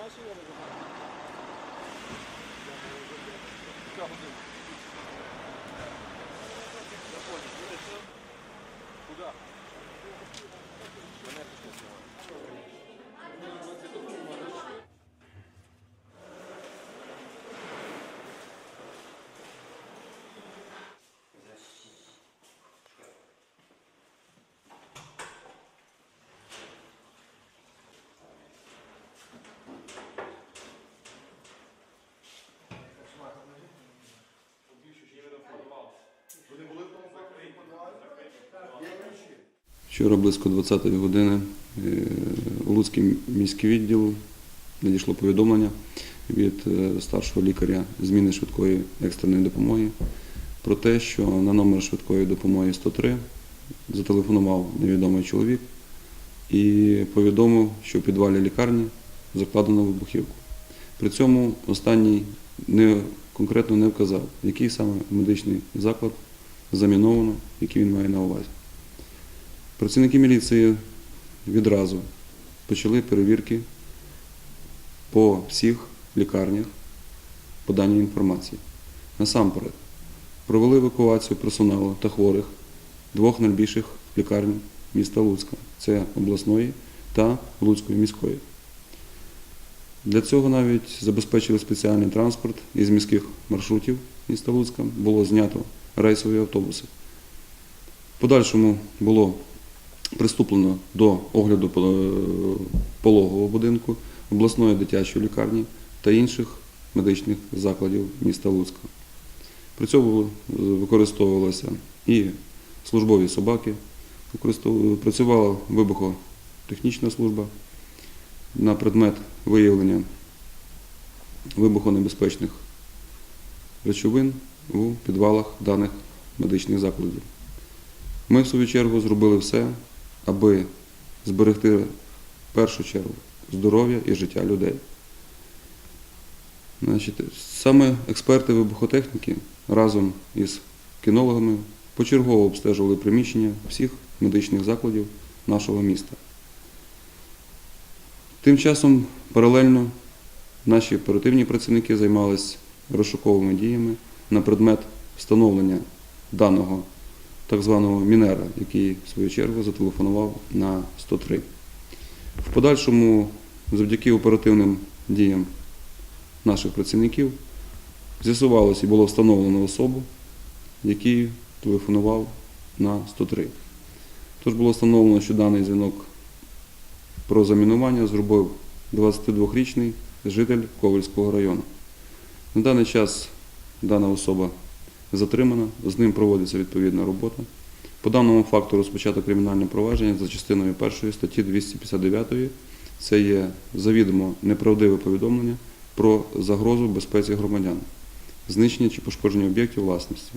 Daha şey olacak. Çok güzel. Вчора близько 20-ї години е, у Луцький міський відділ надійшло повідомлення від е, старшого лікаря зміни швидкої екстреної допомоги про те, що на номер швидкої допомоги 103 зателефонував невідомий чоловік і повідомив, що в підвалі лікарні закладено вибухівку. При цьому останній не, конкретно не вказав, який саме медичний заклад заміновано, який він має на увазі. Працівники міліції відразу почали перевірки по всіх лікарнях по даній інформації. Насамперед, провели евакуацію персоналу та хворих двох найбільших лікарень міста Луцька це обласної та Луцької міської. Для цього навіть забезпечили спеціальний транспорт із міських маршрутів міста Луцька. Було знято рейсові автобуси. В подальшому було приступлено до огляду е, пологового будинку, обласної дитячої лікарні та інших медичних закладів міста Луцька. При цьому використовувалися і службові собаки, використовували- працювала вибухотехнічна служба на предмет виявлення вибухонебезпечних речовин у підвалах даних медичних закладів. Ми, в свою чергу, зробили все, аби зберегти в першу чергу здоров'я і життя людей. Значить, саме експерти вибухотехніки разом із кінологами почергово обстежували приміщення всіх медичних закладів нашого міста. Тим часом паралельно наші оперативні працівники займалися розшуковими діями на предмет встановлення даного так званого мінера, який в свою чергу зателефонував на 103. В подальшому, завдяки оперативним діям наших працівників, з'ясувалося і було встановлено особу, який телефонував на 103. Тож було встановлено, що даний дзвінок про замінування зробив 22-річний житель Ковальського району. На даний час дана особа затримана, з ним проводиться відповідна робота. По даному факту розпочато кримінальне провадження за частиною 1 статті 259. Це є завідомо неправдиве повідомлення про загрозу безпеці громадян, знищення чи пошкодження об'єктів власності,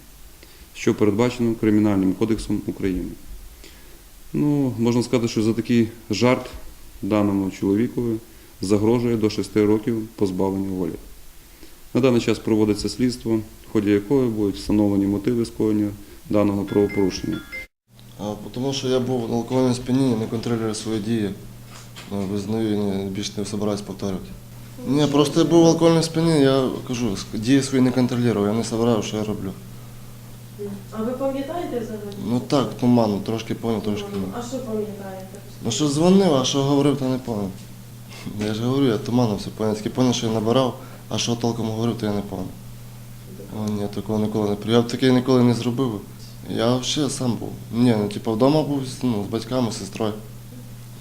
що передбачено Кримінальним кодексом України. Ну, можна сказати, що за такий жарт даному чоловікові загрожує до 6 років позбавлення волі. На даний час проводиться слідство, в ході якого будуть встановлені мотиви скоєння даного правопорушення. А, тому що я був на алкогольному сп'янінні, не контролюю свої дії. Ну, Визнаю і більше не собираюсь повторювати. Ні, просто я був в алкогольному сп'янінні, я кажу, дії свої не контролював, я не собираю, що я роблю. А ви пам'ятаєте взагалі? Ну так, туманно, трошки пам'ятаю, трошки ні. А що пам'ятаєте? Ну що дзвонив, а що говорив, то не пам'ятаю. Я ж говорю, я туманно все пам'ятаю. Тільки пам'ятаю, що я набирав, а що толком говорив, то я не пам'ятаю. О, ні, такого ніколи не Я б таке ніколи не зробив. Я взагалі сам був. Ні, ну типу вдома був ну, з батьками, з сестрою.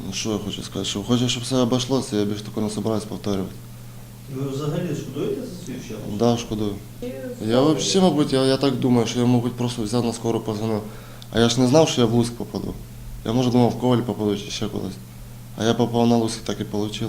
Ну що я хочу сказати, що хочу, щоб все обійшлося, я більше такого не збираюсь повторювати. Ви взагалі шкодуєте за свій час? Да, шкодую. Я взагалі, мабуть, я, я так думаю, що я, мабуть, просто взяв на скору позвонив. А я ж не знав, що я в Луцьк попаду. Я може думав, в Коваль попаду чи ще кудись. А я попав на Луцьк, так і вийшло.